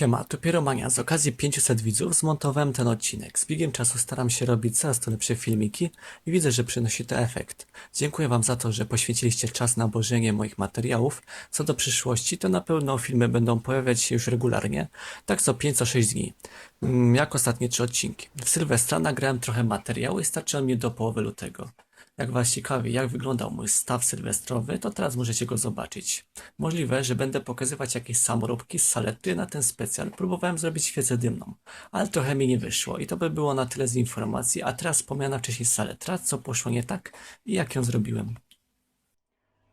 Siema, tu Pieromania. Z okazji 500 widzów zmontowałem ten odcinek. Z biegiem czasu staram się robić coraz to lepsze filmiki i widzę, że przynosi to efekt. Dziękuję Wam za to, że poświęciliście czas na obejrzenie moich materiałów. Co do przyszłości, to na pewno filmy będą pojawiać się już regularnie, tak co 5-6 dni. Mm, Jak ostatnie trzy odcinki. W Sylwestra nagrałem trochę materiału i starczyło mi do połowy lutego. Jak Was ciekawi, jak wyglądał mój staw sylwestrowy, to teraz możecie go zobaczyć. Możliwe, że będę pokazywać jakieś samoróbki z saletry na ten specjal. Próbowałem zrobić świecę dymną, ale trochę mi nie wyszło i to by było na tyle z informacji, a teraz wspomniana wcześniej saletra, co poszło nie tak i jak ją zrobiłem.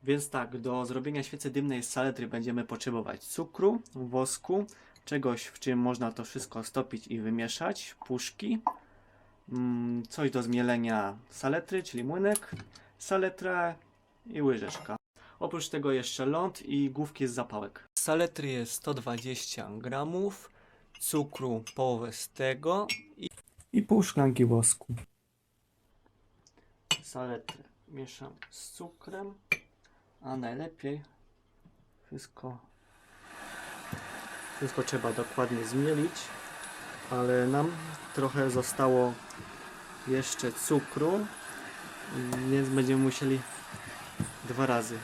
Więc tak, do zrobienia świecy dymnej z saletry będziemy potrzebować cukru, wosku, czegoś w czym można to wszystko stopić i wymieszać, puszki, coś do zmielenia saletry, czyli młynek, saletrę i łyżeczka. Oprócz tego jeszcze ląd i główki z zapałek. Saletry jest 120 gramów, cukru połowę z tego i, i pół szklanki wosku. Saletrę mieszam z cukrem, a najlepiej wszystko wszystko trzeba dokładnie zmielić, ale nam trochę zostało jeszcze cukru, więc będziemy musieli dwa razy.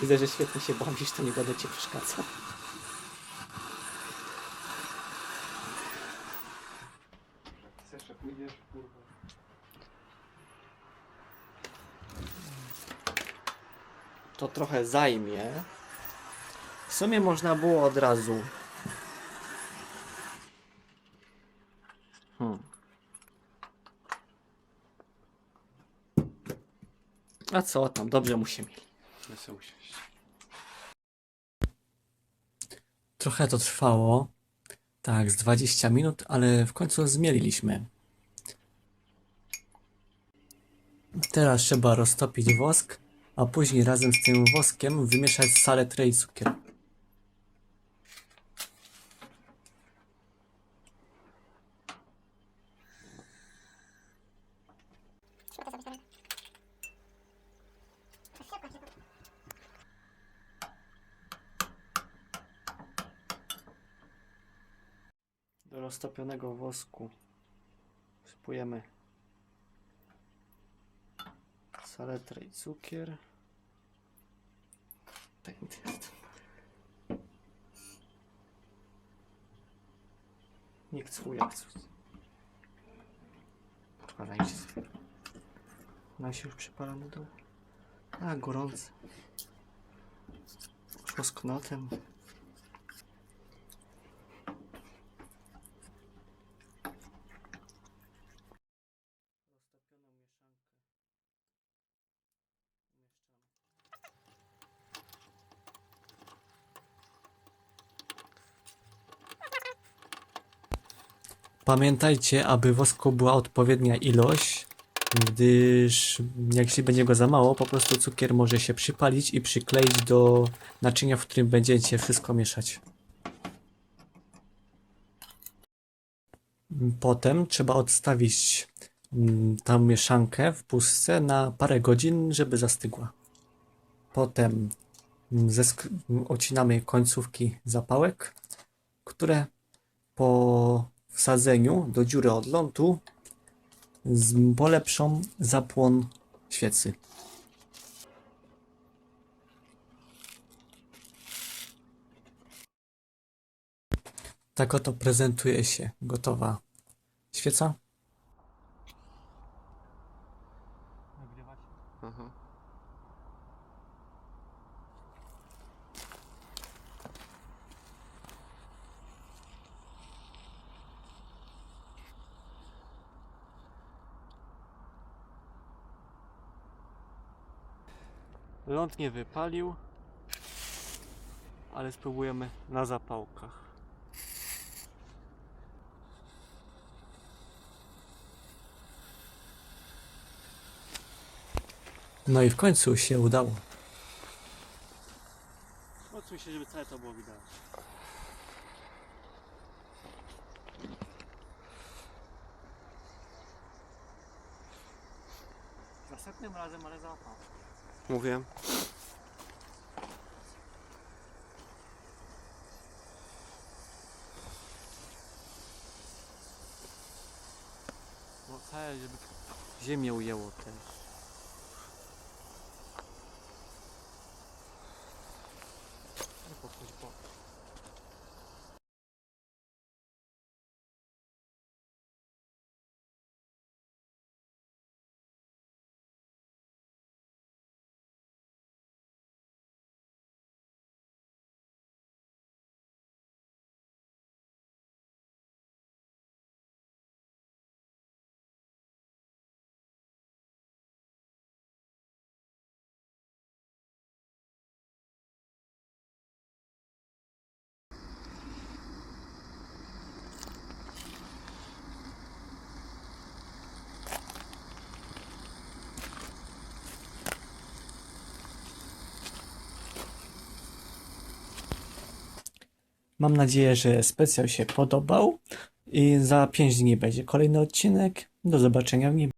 Widzę, że świetnie się bawisz, to nie będę cię przeszkadzał. Że pójdziesz, kurwa. to trochę zajmie. W sumie można było od razu. Hmm. A co tam, dobrze mu się mieli. Ja chcę usiąść. Trochę to trwało. Tak, z 20 minut, ale w końcu zmieliliśmy. Teraz trzeba roztopić wosk, a później razem z tym woskiem wymieszać saletrę i cukier. Roztopionego wosku wsypujemy saletrę i cukier. Nie chcę jak chcę. Podkładajcie sobie. Na się już przypalamy do. A, gorący. Poszło z knotem. Pamiętajcie, aby wosku była odpowiednia ilość, gdyż jeśli będzie go za mało, po prostu cukier może się przypalić i przykleić do naczynia, w którym będziecie wszystko mieszać. Potem trzeba odstawić mm, tą mieszankę w pustce na parę godzin, żeby zastygła. Potem mm, zesk- ocinamy końcówki zapałek, które po wsadzeniu do dziury od lądu z- polepszą zapłon świecy. Tak oto prezentuje się gotowa świeca. Aha. Ląd nie wypalił, ale spróbujemy na zapałkach. No i w końcu się udało. Odsuń się, żeby całe to było widać. Następnym razem, ale załapał. Mówię. No żeby ziemię ujęło też. Mam nadzieję, że specjal się podobał i za 5 dni będzie kolejny odcinek. Do zobaczenia w nim.